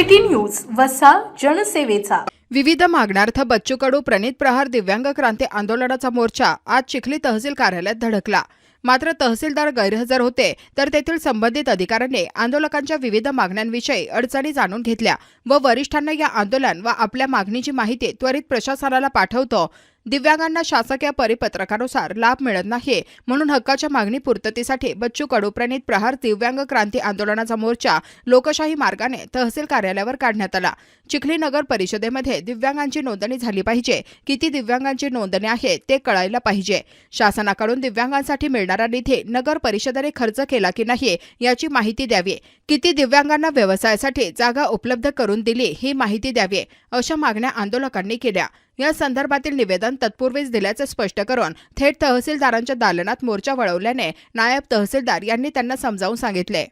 News वसा जनसेवेचा. विविध मागण्यार्थ बच्चू कडू प्रणित प्रहार दिव्यांग क्रांती आंदोलनाचा मोर्चा आज चिखली तहसील कार्यालयात धडकला. मात्र तहसीलदार गैरहजर होते तर तेथील संबंधित अधिकाऱ्यांनी आंदोलकांच्या विविध मागण्यांविषयी अडचणी जाणून घेतल्या व वरिष्ठांना या आंदोलन व आपल्या मागणीची माहिती त्वरित प्रशासनाला पाठवतो. दिव्यांगांना शासकीय परिपत्रकानुसार लाभ मिळत नाही म्हणून हक्काच्या मागणी पूर्ततेसाठी बच्चू कडू प्रणित प्रहार दिव्यांग क्रांती आंदोलनाचा मोर्चा लोकशाही मार्गाने तहसील कार्यालयावर काढण्यात आला. चिखली नगर परिषदेमध्ये दिव्यांगांची नोंदणी झाली पाहिजे. किती दिव्यांगांची नोंदणी आहे ते कळायला पाहिजे. शासनाकडून दिव्यांगांसाठी मिळणारा निधी नगर परिषदेने खर्च केला की नाही याची माहिती द्यावी. किती दिव्यांगांना व्यवसायासाठी जागा उपलब्ध करून दिली ही माहिती द्यावी अशा मागण्या आंदोलकांनी केल्या. या संदर्भातील निवेदन तत्पूर्वीच दिल्याचे स्पष्ट करून थेट तहसीलदारांच्या दालनात मोर्चा वळवल्याने नायब तहसीलदार यांनी त्यांना समजावून सांगितले.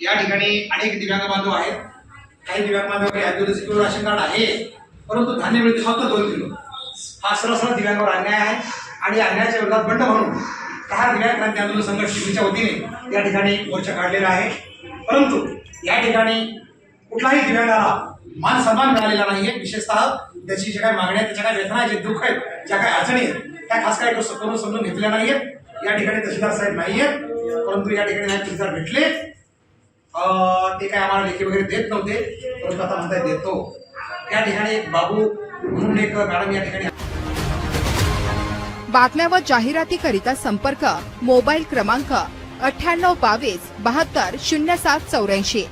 या ठिकाणी अनेक दिव्यांग बांधव आहेत. काही दिव्यांग बांधव या किलो राशन कार्ड आहे परंतु धान्य मिळते फक्त दोन किलो. हा सरसर दिव्यांगावर अन्याय आहे आणि अन्यायाच्या विरोधात बंड म्हणून दहा दिव्यांग क्रांती आंदोलन संघर्ष चिखलीच्या वतीने या ठिकाणी मोर्चा काढलेला आहे. परंतु या ठिकाणी कुठलाही दिव्यांगाला मान सन्मान मिळालेला नाहीये. विशेषतः त्याची जे काही मागण्या त्याच्या काही व्यथना आहेत, जे दुःख आहेत ज्या काही अडचणी आहेत त्या खास काही करून समजून घेतल्या नाहीयेत या ठिकाणी तहसीलदार साहेब नाहीयेत परंतु या ठिकाणी तहसीलदार भेटले. ते काय आम्हाला लेखी वगैरे देत नव्हते. परंतु आता म्हणताय देतो. या ठिकाणी बाबू म्हणून एक मॅडम या ठिकाणी बातम्या व जाहिरातीकरिता संपर्क मोबाईल क्रमांक अठ्ठ्याण्णव बावीस बहात्तर शून्य सात चौऱ्याऐंशी.